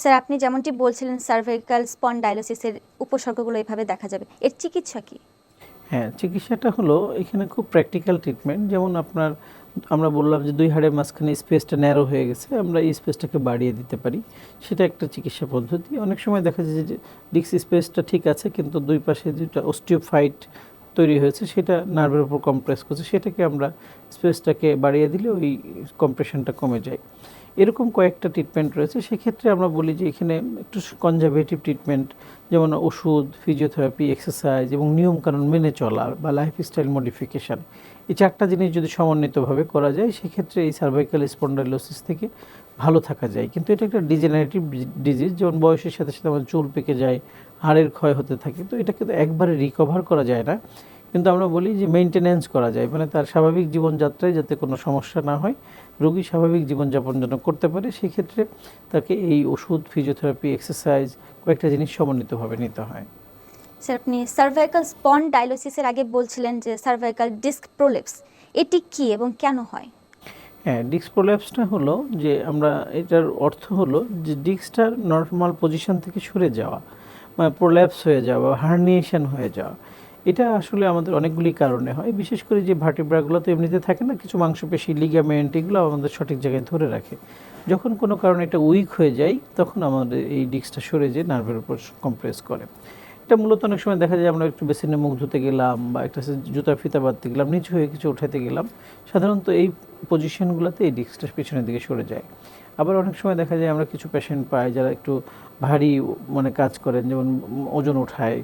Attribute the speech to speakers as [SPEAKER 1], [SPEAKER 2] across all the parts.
[SPEAKER 1] Sir, আপনি যেমনটি বলছিলেন সার্ভাইকাল স্পন্ডাইলোসিসের উপসর্গগুলো এভাবে দেখা যাবে। এর চিকিৎসা কি?
[SPEAKER 2] হ্যাঁ চিকিৎসাটা হলো এখানে খুব প্র্যাকটিক্যাল ট্রিটমেন্ট যেমন আপনার, আমরা বললাম যে দুই হাড়ের মাঝখানে স্পেসটা ন্যারো হয়ে গেছে, আমরা এই স্পেসটাকে বাড়িয়ে দিতে পারি। সেটা একটা চিকিৎসা পদ্ধতি। অনেক সময় দেখা যায় যে ডিক্স স্পেসটা ঠিক আছে, কিন্তু দুই পাশে যেটা অস্টিওফাইট তৈরি হয়েছে, সেটা নার্ভের উপর কম্প্রেস করছে। সেটাকে আমরা স্পেসটাকে বাড়িয়ে দিলে ওই কম্প্রেশনটা কমে যায়। এরকম কয়েকটা ট্রিটমেন্ট রয়েছে। সেক্ষেত্রে আমরা বলি যে এখানে একটু কনজারভেটিভ ট্রিটমেন্ট যেমন ওষুধ ফিজিওথেরাপি এক্সারসাইজ এবং নিয়মকানুন মেনে চলা বা লাইফস্টাইল মডিফিকেশান এই চারটা জিনিস যদি সমন্বিতভাবে করা যায়, সেক্ষেত্রে এই সার্ভাইকাল স্পন্ডাইলোসিস থেকে ভালো থাকা যায়। কিন্তু এটা একটা ডিজেনারেটিভ ডিজিজ যেমন বয়সের সাথে সাথে আমাদের চুল পেকে যায়, হাড়ের ক্ষয় হতে থাকে, তো এটা কিন্তু একবারে রিকভার করা যায় না। কিন্তু আমরা বলি যে মেনটেনেন্স করা যায়। মানে তার স্বাভাবিক জীবনযাত্রায় যাতে কোনো সমস্যা না হয় রোগী স্বাভাবিক জীবনযাপন যেন করতে পারে সেক্ষেত্রে তাকে এই ওষুধ ফিজিওথেরাপি এক্সারসাইজ কয়েকটা জিনিস সমন্বিতভাবে নিতে হয়।
[SPEAKER 1] স্যার আপনি সার্ভাইকাল স্পন্ডাইলোসিসের আগে বলছিলেন যে সার্ভাইকাল ডিস্ক প্রোলেপস এটি কি এবং কেন হয়?
[SPEAKER 2] হ্যাঁ ডিস্ক প্রোল্যাপসটা হলো যে আমরা এটার অর্থ হলো যে ডিস্কটার নর্মাল পজিশন থেকে সরে যাওয়া মানে প্রোল্যাপস হয়ে যাওয়া হার্নিয়েশন হয়ে যাওয়া। এটা আসলে আমাদের অনেকগুলি কারণে হয়। বিশেষ করে যে ভার্টিব্রাগুলো তো এমনিতে থাকে না, কিছু মাংসপেশি লিগামেন্ট এগুলো আমাদের সঠিক জায়গায় ধরে রাখে। যখন কোনো কারণে এটা উইক হয়ে যায়, তখন আমাদের এই ডিস্কটা সরে যেয়ে নার্ভের উপর কম্প্রেস করে। এটা মূলত অনেক সময় দেখা যায় আমরা একটু বেসিনে মুখ ধুতে গেলাম বা একটা জুতার ফিতা বাঁধতে গেলাম, নিচু হয়ে কিছু উঠাতে গেলাম, সাধারণত এই পজিশনগুলোতে এই ডিস্কটা পিছনের দিকে সরে যায়। আবার অনেক সময় দেখা যায় আমরা কিছু পেশেন্ট পাই যারা একটু ভারী মানে কাজ করেন, যেমন ওজন ওঠায়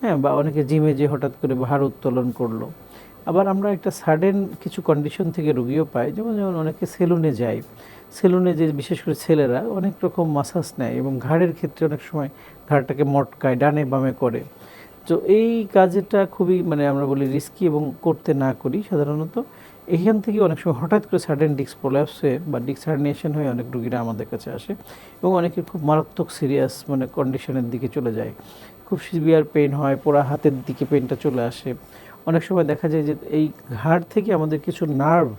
[SPEAKER 2] হ্যাঁ বা অনেকে জিমে যে হঠাৎ করে ভার উত্তোলন করল। আবার আমরা একটা সাডেন কিছু কন্ডিশন থেকে রুগীও পাই, যেমন যেমন অনেকে সেলুনে যায়। সেলুনে যে বিশেষ করে ছেলেরা অনেক রকম মাসাজ নেয় এবং ঘাড়ের ক্ষেত্রে অনেক সময় ঘাড়টাকে মটকায়, ডানে বামে করে। তো এই কাজটা খুবই মানে আমরা বলি রিস্কি এবং করতে না করি সাধারণত। এখান থেকে অনেক সময় হঠাৎ করে সাডেন ডিস্ক প্রোল্যাপস হয়ে বা ডিস্ক হার্নিয়েশন হয়ে অনেক রুগীরা আমাদের কাছে আসে এবং অনেকের খুব মারাত্মক সিরিয়াস মানে কন্ডিশনের দিকে চলে যায়। খুব সিভিয়ার পেন হয়, পোড়া হাতের দিকে পেনটা চলে আসে। অনেক সময় দেখা যায় যে এই ঘাড় থেকে আমাদের কিছু নার্ভ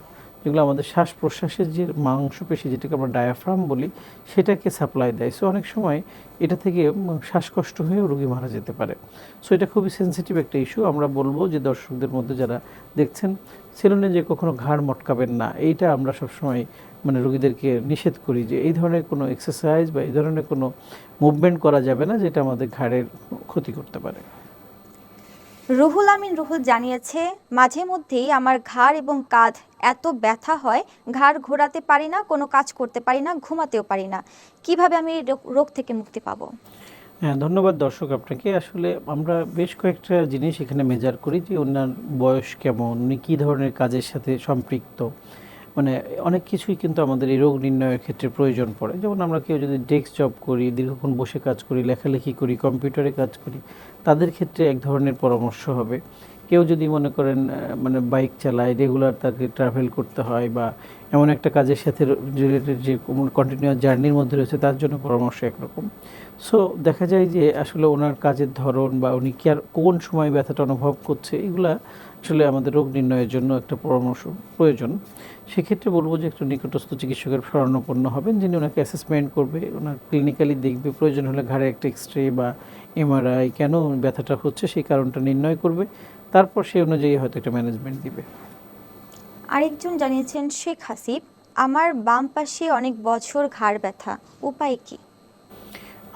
[SPEAKER 2] যেগুলো আমাদের শ্বাস প্রশ্বাসের যে মাংসপেশি, যেটাকে আমরা ডায়াফ্রাম বলি, সেটাকে সাপ্লাই দেয়। সো অনেক সময় এটা থেকে শ্বাসকষ্ট হয়েও রোগী মারা যেতে পারে। সো এটা খুবই সেন্সিটিভ একটা ইস্যু আমরা বলব যে দর্শকদের মধ্যে যারা দেখছেন, সেলুনে যে কখনো ঘাড় মটকাবেন না। এইটা আমরা সবসময় মানে রোগীদেরকে নিষেধ করি যে এই ধরনের কোনো এক্সারসাইজ বা এই ধরনের কোনো মুভমেন্ট করা যাবে না যেটা আমাদের ঘাড়ের ক্ষতি করতে পারে।
[SPEAKER 1] রুহুল আমিন রুহুল জানিয়েছে মাঝে মধ্যেই আমার ঘাড় এবং কাঁধ এত ব্যথা হয় ঘাড় ঘোরাতে পারি না কোনো কাজ করতে পারি না ঘুমাতেও পারি না। কীভাবে আমি রোগ থেকে মুক্তি পাবো?
[SPEAKER 2] হ্যাঁ ধন্যবাদ দর্শক আপনাকে। আসলে আমরা বেশ কয়েকটা জিনিস এখানে মেজার করি যে ওনার বয়স কেমন উনি কী ধরনের কাজের সাথে সম্পৃক্ত মানে অনেক কিছুই কিন্তু আমাদের এই রোগ নির্ণয়ের ক্ষেত্রে প্রয়োজন পড়ে। যেমন আমরা কেউ যদি ডেস্ক জব করি, দীর্ঘক্ষণ বসে কাজ করি, লেখালেখি করি, কম্পিউটারে কাজ করি, তাদের ক্ষেত্রে এক ধরনের পরামর্শ হবে। কেউ যদি মনে করেন মানে বাইক চালায় রেগুলার তাকে ট্রাভেল করতে হয় বা এমন একটা কাজের সাথে রিলেটেড যে কন্টিনিউয়াস জার্নির মধ্যে রয়েছে, তার জন্য পরামর্শ একরকম। সো দেখা যায় যে আসলে ওনার কাজের ধরন বা উনি কি আর কোন সময় ব্যথাটা অনুভব করছে, এগুলা আসলে আমাদের রোগ নির্ণয়ের জন্য একটা পরামর্শ প্রয়োজন। সেক্ষেত্রে বলব যে একটু নিকটস্থ চিকিৎসকের শরণাপন্ন হবেন, যিনি ওনাকে অ্যাসেসমেন্ট করবে, ওনার ক্লিনিক্যালি দেখবে, প্রয়োজন হলে ঘাড়ে একটা এক্স রে বা এমআরআই কেন ব্যথাটা হচ্ছে, সেই কারণটা নির্ণয় করবে। তারপর সেই অনুযায়ী হয়তো একটা ম্যানেজমেন্ট দিবে।
[SPEAKER 1] আরেকজন জানিয়েছেন শেখ হাসিব আমার বাম পাশে অনেক বছর ঘাড় ব্যথা উপায় কি?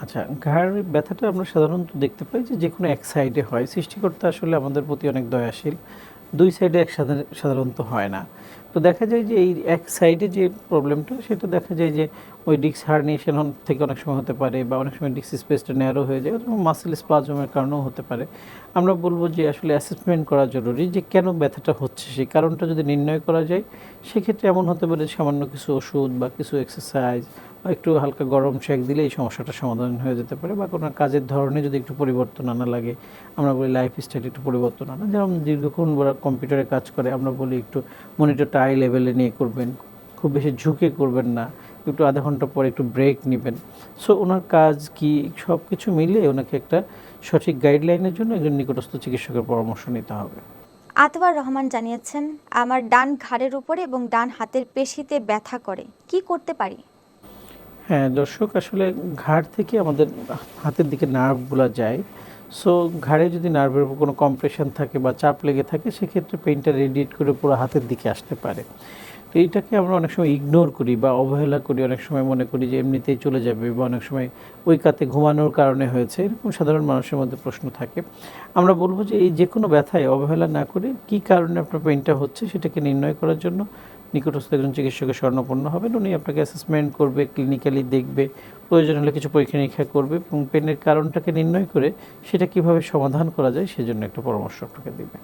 [SPEAKER 2] আচ্ছা ঘাড় ব্যথাটা আমরা সাধারণত দেখতে পাই যে যে কোনো এক সাইডে হয়। সৃষ্টিকর্তা আসলে আমাদের প্রতি অনেক দয়াশীল। দুই সাইডে একসাথে সাধারণত হয় না। তো দেখা যায় যে এই এক সাইডে যে প্রবলেমটা সেটা দেখা যায় যে ওই ডিক্স হার্নিয়েশন থেকে অনেক সময় হতে পারে বা অনেক সময় ডিক্স স্পেসটা ন্যারো হয়ে যায় অথবা মাসেল স্পাজমের কারণেও হতে পারে। আমরা বলব যে আসলে অ্যাসেসমেন্ট করা জরুরি যে কেন ব্যথাটা হচ্ছে, সেই কারণটা যদি নির্ণয় করা যায়, সেক্ষেত্রে এমন হতে পারে সামান্য কিছু ওষুধ বা কিছু এক্সারসাইজ একটু হালকা গরম শেক দিলে এই সমস্যাটা সমাধান হয়ে যেতে পারে বা কোনো কাজের ধরনে যদি একটু পরিবর্তন আনা লাগে, আমরা বলি লাইফ স্টাইল একটু পরিবর্তন আনা। যেমন দীর্ঘক্ষণ ওরা কম্পিউটারে কাজ করে, আমরা বলি একটু মনিটরটা আই লেভেলে নিয়ে করবেন, খুব বেশি ঝুঁকে করবেন না, একটু আধা ঘণ্টা পরে একটু ব্রেক নেবেন। সো ওনার কাজ কি সব কিছু মিলে ওনাকে একটা সঠিক গাইডলাইনের জন্য একজন নিকটস্থ চিকিৎসকের পরামর্শ নিতে হবে।
[SPEAKER 1] আতওয়ার রহমান জানিয়েছেন, আমার ডান ঘাড়ের উপরে এবং ডান হাতের পেশিতে ব্যথা করে, কি করতে পারি?
[SPEAKER 2] হ্যাঁ দর্শক, আসলে ঘাড় থেকে আমাদের হাতের দিকে নার্ভগুলো যায়। সো ঘাড়ে যদি নার্ভের উপর কোনো কম্প্রেশন থাকে বা চাপ লেগে থাকে, সেক্ষেত্রে পেইনটা রেডিয়েট করে পুরো হাতের দিকে আসতে পারে। তো এইটাকে আমরা অনেক সময় ইগনোর করি বা অবহেলা করি, অনেক সময় মনে করি যে এমনিতেই চলে যাবে বা অনেক সময় ওই কাতে ঘুমানোর কারণে হয়েছে, এরকম সাধারণ মানুষের মধ্যে প্রশ্ন থাকে। আমরা বলব যে এই যে কোনো ব্যথায় অবহেলা না করে কী কারণে আপনার পেইনটা হচ্ছে সেটাকে নির্ণয় করার জন্য নিকটস্থ একজন চিকিৎসকের স্বর্ণপূর্ণ হবেন। উনি আপনাকে অ্যাসেসমেন্ট করবে ক্লিনিক্যালি দেখবে, প্রয়োজন হলে কিছু পরীক্ষা নিরীক্ষা করবে এবং পেনের কারণটাকে নির্ণয় করে সেটা কীভাবে সমাধান করা যায় সেজন্য একটা পরামর্শ আপনাকে দেবে।